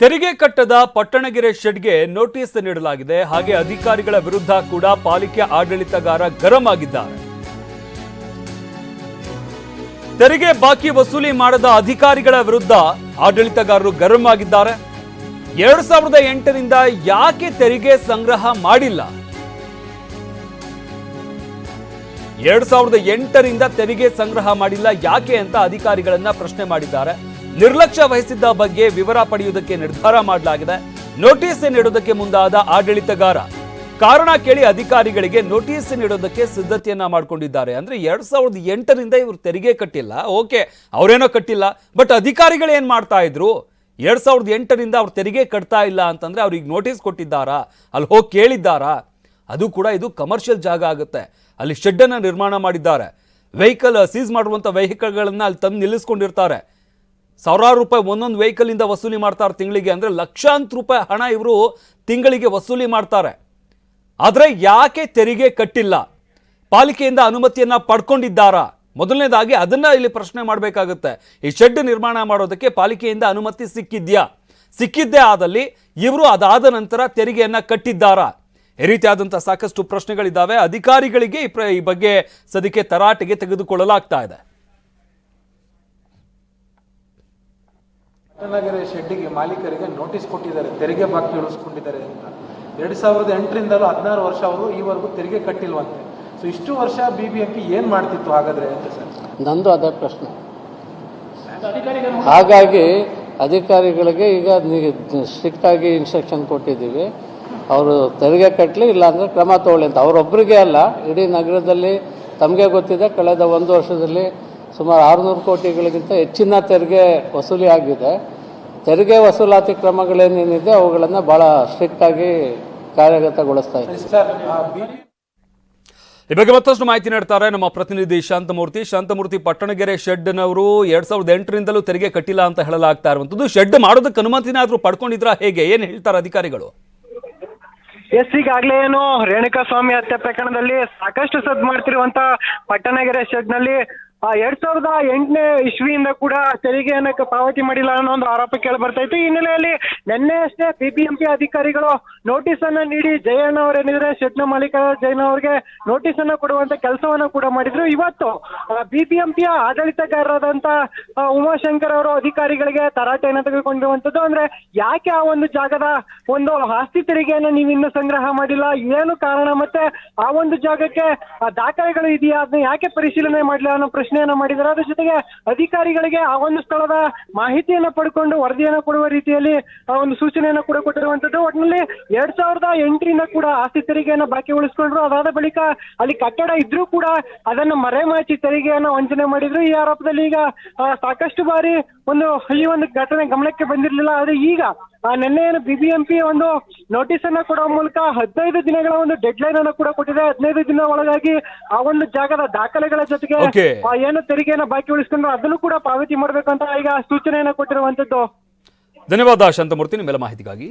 ತೆರಿಗೆ ಕಟ್ಟದ ಪಟ್ಟಣಗೆರೆ ಶೆಡ್ಗೆ ನೋಟಿಸ್ ನೀಡಲಾಗಿದೆ. ಹಾಗೆ ಅಧಿಕಾರಿಗಳ ವಿರುದ್ಧ ಕೂಡ ಪಾಲಿಕೆ ಆಡಳಿತಗಾರ ಗರಂ ಆಗಿದ್ದಾರೆ. ತೆರಿಗೆ ಬಾಕಿ ವಸೂಲಿ ಮಾಡದ ಅಧಿಕಾರಿಗಳ ವಿರುದ್ಧ ಆಡಳಿತಗಾರರು ಗರಂ ಆಗಿದ್ದಾರೆ. ಎರಡು ಸಾವಿರದ ಎಂಟರಿಂದ ಯಾಕೆ ತೆರಿಗೆ ಸಂಗ್ರಹ ಮಾಡಿಲ್ಲ? ಎರಡು ಸಾವಿರದ ಎಂಟರಿಂದ ತೆರಿಗೆ ಸಂಗ್ರಹ ಮಾಡಿಲ್ಲ ಯಾಕೆ ಅಂತ ಅಧಿಕಾರಿಗಳನ್ನ ಪ್ರಶ್ನೆ ಮಾಡಿದ್ದಾರೆ. ನಿರ್ಲಕ್ಷ್ಯ ವಹಿಸಿದ್ದ ಬಗ್ಗೆ ವಿವರ ಪಡೆಯುವುದಕ್ಕೆ ನಿರ್ಧಾರ ಮಾಡಲಾಗಿದೆ. ನೋಟಿಸ್ ನೀಡೋದಕ್ಕೆ ಮುಂದಾದ ಆಡಳಿತಗಾರ. ಕಾರಣ ಕೇಳಿ ಅಧಿಕಾರಿಗಳಿಗೆ ನೋಟಿಸ್ ನೀಡೋದಕ್ಕೆ ಸಿದ್ಧತೆಯನ್ನ ಮಾಡ್ಕೊಂಡಿದ್ದಾರೆ. ಅಂದ್ರೆ ಎರಡ್ ಸಾವಿರದ ಎಂಟರಿಂದ ಇವರು ತೆರಿಗೆ ಕಟ್ಟಿಲ್ಲ. ಓಕೆ, ಅವರೇನೋ ಕಟ್ಟಿಲ್ಲ. ಬಟ್ ಅಧಿಕಾರಿಗಳು ಏನ್ ಮಾಡ್ತಾ ಇದ್ರು? ಎರಡ್ ಸಾವಿರದ ಎಂಟರಿಂದ ಅವ್ರು ತೆರಿಗೆ ಕಟ್ತಾ ಇಲ್ಲ ಅಂತಂದ್ರೆ ಅವ್ರಿಗೆ ನೋಟಿಸ್ ಕೊಟ್ಟಿದ್ದಾರಾ? ಅಲ್ಲಿ ಹೋಗಿ ಕೇಳಿದ್ದಾರಾ? ಅದು ಕೂಡ ಇದು ಕಮರ್ಷಿಯಲ್ ಜಾಗ ಆಗುತ್ತೆ. ಅಲ್ಲಿ ಶೆಡ್ ಅನ್ನ ನಿರ್ಮಾಣ ಮಾಡಿದ್ದಾರೆ. ವೆಹಿಕಲ್ ಸೀಸ್ ಮಾಡುವಂತ ವೆಹಿಕಲ್ಗಳನ್ನ ಅಲ್ಲಿ ತಂದು ನಿಲ್ಲಿಸ್ಕೊಂಡಿರ್ತಾರೆ. ಸಾವಿರಾರು ರೂಪಾಯಿ ಒಂದೊಂದು ವೆಹಿಕಲ್ ಇಂದ ವಸೂಲಿ ಮಾಡ್ತಾರೆ ತಿಂಗಳಿಗೆ. ಅಂದ್ರೆ ಲಕ್ಷಾಂತರ ರೂಪಾಯಿ ಹಣ ಇವರು ತಿಂಗಳಿಗೆ ವಸೂಲಿ ಮಾಡ್ತಾರೆ. ಆದರೆ ಯಾಕೆ ತೆರಿಗೆ ಕಟ್ಟಿಲ್ಲ? ಪಾಲಿಕೆಯಿಂದ ಅನುಮತಿಯನ್ನ ಪಡ್ಕೊಂಡಿದ್ದಾರಾ? ಮೊದಲನೇದಾಗಿ ಅದನ್ನ ಇಲ್ಲಿ ಪ್ರಶ್ನೆ ಮಾಡಬೇಕಾಗುತ್ತೆ. ಈ ಶೆಡ್ ನಿರ್ಮಾಣ ಮಾಡೋದಕ್ಕೆ ಪಾಲಿಕೆಯಿಂದ ಅನುಮತಿ ಸಿಕ್ಕಿದ್ಯಾ? ಸಿಕ್ಕಿದ್ದೇ ಆದಲ್ಲಿ ಇವರು ಅದಾದ ನಂತರ ತೆರಿಗೆಯನ್ನ ಕಟ್ಟಿದ್ದಾರಾ? ಈ ರೀತಿಯಾದಂಥ ಸಾಕಷ್ಟು ಪ್ರಶ್ನೆಗಳಿದ್ದಾವೆ. ಅಧಿಕಾರಿಗಳಿಗೆ ಈ ಪ್ರ- ಈ ಬಗ್ಗೆ ಸದ್ಯಕ್ಕೆ ತರಾಟೆಗೆ ತೆಗೆದುಕೊಳ್ಳಲಾಗ್ತಾ ಇದೆ. ಪಟ್ಟಣಗೆರೆ ಶೆಡ್ಡಿಗೆ ಮಾಲೀಕರಿಗೆ ನೋಟಿಸ್ ಕೊಟ್ಟಿದ್ದಾರೆ. ತೆರಿಗೆ ಬಾಕಿ ಉಳಿಸ್ಕೊಂಡಿದ್ದಾರೆ ಅಂತ. ಎರಡು ಸಾವಿರದ ಎಂಟರಿಂದಲೂ ಹದಿನಾರು ವರ್ಷ ಅವರು ಈವರೆಗೂ ತೆರಿಗೆ ಕಟ್ಟಿಲ್ವಂತೆ. ಸೊ ಇಷ್ಟು ವರ್ಷ ಬಿ ಬಿ ಎಂ ಪಿ ಏನು ಮಾಡ್ತಿತ್ತು ಹಾಗಾದ್ರೆ ಅಂತ ಸರ್? ನಂದು ಅದೇ ಪ್ರಶ್ನೆ. ಹಾಗಾಗಿ ಅಧಿಕಾರಿಗಳಿಗೆ ಈಗ ಸ್ಟ್ರಿಕ್ಟ್ ಆಗಿ ಇನ್ಸ್ಟ್ರಕ್ಷನ್ ಕೊಟ್ಟಿದ್ದೀವಿ. ಅವರು ತೆರಿಗೆ ಕಟ್ಟಲಿ ಇಲ್ಲಾಂದ್ರೆ ಕ್ರಮ ತಗೊಳ್ಳಿ ಅಂತ. ಅವರೊಬ್ಬರಿಗೆ ಅಲ್ಲ ಇಡೀ ನಗರದಲ್ಲಿ ತಮಗೆ ಗೊತ್ತಿದೆ ಕಳೆದ ಒಂದು ವರ್ಷದಲ್ಲಿ ಸುಮಾರು ಆರುನೂರು ಕೋಟಿಗಳಿಗಿಂತ ಹೆಚ್ಚಿನ ತೆರಿಗೆ ವಸೂಲಿ ಆಗಿದೆ. ತೆರಿಗೆ ವಸೂಲಾತಿ ಕ್ರಮಗಳೇನೇನಿದೆ ಅವುಗಳನ್ನು ಭಾಳ ಸ್ಟ್ರಿಕ್ಟ್ ಆಗಿ ಕಾರ್ಯಗತಗೊಳಿಸ್ತಾ ಇದ್ದೀವಿ. ಈ ಬಗ್ಗೆ ಮತ್ತಷ್ಟು ಮಾಹಿತಿ ನೀಡ್ತಾರೆ ನಮ್ಮ ಪ್ರತಿನಿಧಿ ಶಾಂತಮೂರ್ತಿ. ಶಾಂತಮೂರ್ತಿ ಪಟ್ಟಣಗೆರೆ ಶೆಡ್ನವರು ಎರಡ್ ಸಾವಿರದ ಎಂಟರಿಂದಲೂ ತೆರಿಗೆ ಕಟ್ಟಿಲ್ಲ ಅಂತ ಹೇಳಲಾಗ್ತಾ ಇರುವಂತದ್ದು ಶೆಡ್ ಮಾಡೋದಕ್ಕೆ ಅನುಮತಿನಾದ್ರೂ ಪಡ್ಕೊಂಡಿದ್ರ ಹೇಗೆ? ಏನ್ ಹೇಳ್ತಾರೆ ಅಧಿಕಾರಿಗಳು? ಎಸ್ ಈಗಾಗಲೇ ಏನು ರೇಣುಕಾ ಸ್ವಾಮಿ ಹತ್ಯೆ ಪ್ರಕರಣದಲ್ಲಿ ಸಾಕಷ್ಟು ಸದ್ ಮಾಡ್ತಿರುವಂತ ಪಟ್ಟಣಗೆರೆ ಶೆಡ್ನಲ್ಲಿ ಆ, ಎರಡ್ ಸಾವಿರದ ಎಂಟನೇ ಇಸ್ವಿಯಿಂದ ಕೂಡ ತೆರಿಗೆಯನ್ನ ಪಾವತಿ ಮಾಡಿಲ್ಲ ಅನ್ನೋ ಒಂದು ಆರೋಪ ಕೇಳಿ ಬರ್ತಾ ಇತ್ತು. ಈ ಹಿನ್ನೆಲೆಯಲ್ಲಿ ನಿನ್ನೆ ಅಷ್ಟೇ ಬಿಬಿಎಂಪಿ ಅಧಿಕಾರಿಗಳು ನೋಟಿಸ್ ಅನ್ನ ನೀಡಿ ಜಯಣ್ಣ ಅವರೇನಿದ್ರೆ ಶೆಡ್ನ ಮಾಲೀಕ ಜಯಣ್ಣ ಅವರಿಗೆ ನೋಟಿಸ್ ಅನ್ನ ಕೊಡುವಂತ ಕೆಲಸವನ್ನ ಕೂಡ ಮಾಡಿದ್ರು. ಇವತ್ತು ಬಿಬಿಎಂಪಿಯ ಆಡಳಿತಗಾರರಾದಂತ ಉಮಾಶಂಕರ್ ಅವರು ಅಧಿಕಾರಿಗಳಿಗೆ ತರಾಟೆಯನ್ನ ತೆಗೆದುಕೊಂಡಿರುವಂತದ್ದು. ಅಂದ್ರೆ ಯಾಕೆ ಆ ಒಂದು ಜಾಗದ ಒಂದು ಆಸ್ತಿ ತೆರಿಗೆಯನ್ನ ನೀವು ಇನ್ನೂ ಸಂಗ್ರಹ ಮಾಡಿಲ್ಲ? ಏನು ಕಾರಣ? ಮತ್ತೆ ಆ ಒಂದು ಜಾಗಕ್ಕೆ ದಾಖಲೆಗಳು ಇದೆಯಾ? ಅದನ್ನ ಯಾಕೆ ಪರಿಶೀಲನೆ ಮಾಡಿಲ್ಲ ಅನ್ನೋ ಪ್ರಶ್ನೆಯನ್ನ ಮಾಡಿದ್ದಾರೆ. ಅದ್ರ ಜೊತೆಗೆ ಅಧಿಕಾರಿಗಳಿಗೆ ಆ ಒಂದು ಸ್ಥಳದ ಮಾಹಿತಿಯನ್ನ ಪಡ್ಕೊಂಡು ವರದಿಯನ್ನ ಕೊಡುವ ರೀತಿಯಲ್ಲಿ ಆ ಒಂದು ಸೂಚನೆಯನ್ನ ಕೂಡ ಕೊಟ್ಟಿರುವಂತದ್ದು. ಒಟ್ಟಿನಲ್ಲಿ ಎರಡ್ ಸಾವಿರದ ಎಂಟರಿಂದ ಕೂಡ ಆಸ್ತಿ ತೆರಿಗೆಯನ್ನ ಬಾಕಿ ಉಳಿಸ್ಕೊಂಡ್ರು ಅದಾದ ಬಳಿಕ ಅಲ್ಲಿ ಕಟ್ಟಡ ಇದ್ರೂ ಕೂಡ ಅದನ್ನ ಮರೆಮಾಚಿ ತೆರಿಗೆಯನ್ನ ವಂಚನೆ ಮಾಡಿದ್ರು. ಈ ಆರೋಪದಲ್ಲಿ ಈಗ ಸಾಕಷ್ಟು ಬಾರಿ ಒಂದು ಈ ಒಂದು ಘಟನೆ ಗಮನಕ್ಕೆ ಬಂದಿರಲಿಲ್ಲ. ಆದ್ರೆ ಈಗ ನಿನ್ನೆ ಏನು ಬಿಬಿಎಂಪಿ ಒಂದು ನೋಟಿಸ್ ಅನ್ನ ಕೊಡುವ ಮೂಲಕ ಹದಿನೈದು ದಿನಗಳ ಒಂದು ಡೆಡ್ ಲೈನ್ ಅನ್ನ ಕೂಡ ಕೊಟ್ಟಿದೆ. ಹದಿನೈದು ದಿನ ಒಳಗಾಗಿ ಆ ಒಂದು ಜಾಗದ ದಾಖಲೆಗಳ ಜೊತೆಗೆ Okay. ಆ, ಏನು ತೆರಿಗೆಯನ್ನ ಬಾಕಿ ಉಳಿಸ್ಕೊಂಡ್ರು ಅದನ್ನು ಕೂಡ ಪಾವತಿ ಮಾಡ್ಬೇಕಂತ ಈಗ ಸೂಚನೆಯನ್ನ ಕೊಟ್ಟಿರುವಂತದ್ದು. ಧನ್ಯವಾದ ಶಾಂತಮೂರ್ತಿ ನಿಮ್ಮೆಲ್ಲ ಮಾಹಿತಿಗಾಗಿ.